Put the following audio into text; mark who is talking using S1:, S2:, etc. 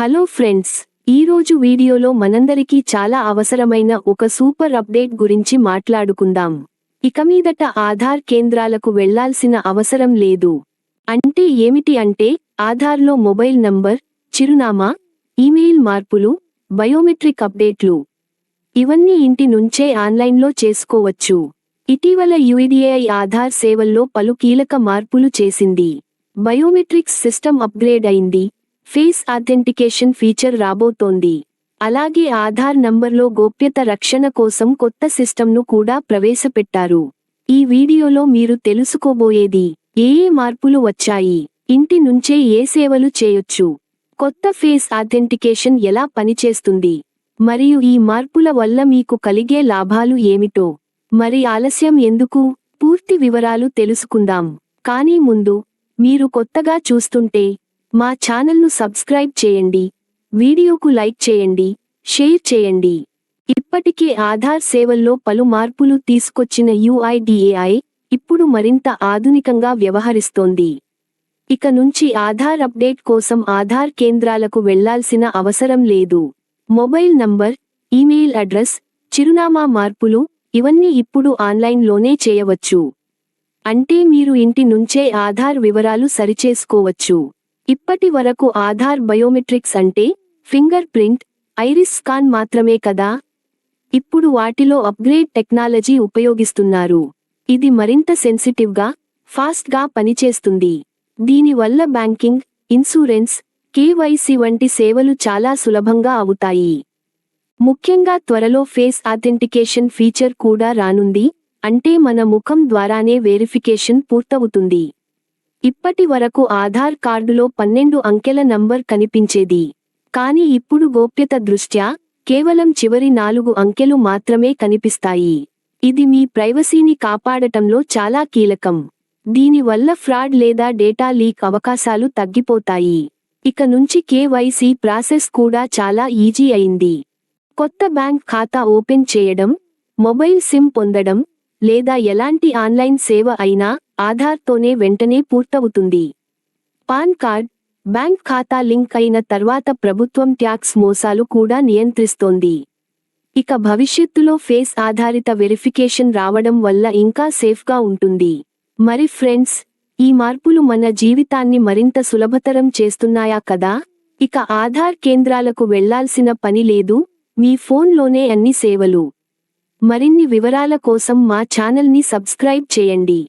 S1: Hello friends ఈరోజు వీడియోలో మనందరికీ చాలా అవసరమైన ఒక సూపర్ అప్డేట్ గురించి మాట్లాడుకుందాం. ఇక మీదట ఆధార్ కేంద్రాలకు వెళ్ళాల్సిన అవసరం లేదు. అంటే ఏమిటి అంటే ఆధార్లో మొబైల్ నంబర్ చిరునామా ఈమెయిల్ మార్పులు బయోమెట్రిక్ అప్డేట్లు. ఇవన్నీ ఇంటి నుంచే ఆన్లైన్లో చేసుకోవచ్చు. ఇటీవల యుఐడిఏఐ ఆధార్ సేవల్లో పలు కీలక మార్పులు చేసింది. బయోమెట్రిక్స్ సిస్టమ్ అప్గ్రేడ్ అయింది. ఫేస్ ఆథెంటికేషన్ ఫీచర్ రాబోతోంది. అలాగే ఆధార్ నంబర్లో గోప్యత రక్షణ కోసం కొత్త సిస్టమ్ను కూడా ప్రవేశపెట్టారు. ఈ వీడియోలో మీరు తెలుసుకోబోయేది ఏ ఏ మార్పులు వచ్చాయి ఇంటి నుంచే ఏ సేవలు చేయొచ్చు కొత్త ఫేస్ ఆథెంటికేషన్ ఎలా పనిచేస్తుంది మరియు ఈ మార్పుల వల్ల మీకు కలిగే లాభాలు ఏమిటో మరి ఆలస్యం ఎందుకు పూర్తి వివరాలు తెలుసుకుందాం. కానీ ముందు మీరు కొత్తగా చూస్తుంటే మా ఛానల్ను సబ్స్క్రైబ్ చేయండి వీడియోకు లైక్ చేయండి షేర్ చేయండి. ఇప్పటికే ఆధార్ సేవల్లో పలు మార్పులు తీసుకొచ్చిన యుఐడిఏఐ ఇప్పుడు మరింత ఆధునికంగా వ్యవహరిస్తోంది. ఇక నుంచి ఆధార్ అప్డేట్ కోసం ఆధార్ కేంద్రాలకు వెళ్ళాల్సిన అవసరం లేదు. మొబైల్ నంబర్ ఈమెయిల్ అడ్రస్ చిరునామా మార్పులు ఇవన్నీ ఇప్పుడు ఆన్లైన్లోనే చేయవచ్చు. అంటే మీరు ఇంటి నుంచే ఆధార్ వివరాలు సరిచేసుకోవచ్చు. ఇప్పటి వరకు ఆధార్ బయోమెట్రిక్స్ అంటే ఫింగర్ ప్రింట్ ఐరిస్ స్కాన్ మాత్రమే కదా? ఇప్పుడు వాటిలో అప్గ్రేడ్ టెక్నాలజీ ఉపయోగిస్తున్నారు. ఇది మరింత సెన్సిటివ్గా ఫాస్ట్గా పనిచేస్తుంది. దీనివల్ల బ్యాంకింగ్ ఇన్సూరెన్స్ కేవైసీ వంటి సేవలు చాలా సులభంగా అవుతాయి. ముఖ్యంగా త్వరలో ఫేస్ ఆథెంటికేషన్ ఫీచర్ కూడా రానుంది అంటే మన ముఖం ద్వారానే వెరిఫికేషన్ పూర్తవుతుంది. ఇప్పటి వరకు ఆధార్ కార్డులో పన్నెండు అంకెల నంబర్ కనిపించేది. కానీ ఇప్పుడు గోప్యత దృష్ట్యా కేవలం చివరి నాలుగు అంకెలు మాత్రమే కనిపిస్తాయి. ఇది మీ ప్రైవసీని కాపాడటంలో చాలా కీలకం. దీనివల్ల ఫ్రాడ్ లేదా డేటా లీక్ అవకాశాలు తగ్గిపోతాయి. ఇక నుంచి కేవైసీ ప్రాసెస్ కూడా చాలా ఈజీ అయింది. కొత్త బ్యాంక్ ఖాతా ఓపెన్ చేయడం మొబైల్ సిమ్ పొందడం లేదా ఎలాంటి ఆన్లైన్ సేవ అయినా ఆధార్తోనే వెంటనే పూర్తవుతుంది. పాన్ కార్డ్ బ్యాంక్ ఖాతా లింక్ అయిన తర్వాత ప్రభుత్వం ట్యాక్స్ మోసాలు కూడా నియంత్రిస్తోంది. ఇక భవిష్యత్తులో ఫేస్ ఆధారిత వెరిఫికేషన్ రావడం వల్ల ఇంకా సేఫ్గా ఉంటుంది. మరి ఫ్రెండ్స్ ఈ మార్పులు మన జీవితాన్ని మరింత సులభతరం చేస్తున్నాయా కదా? ఇక ఆధార్ కేంద్రాలకు వెళ్ళాల్సిన పని లేదు మీ ఫోన్లోనే అన్ని సేవలు. మరిన్ని వివరాల కోసం మా ఛానల్ని సబ్స్క్రైబ్ చేయండి.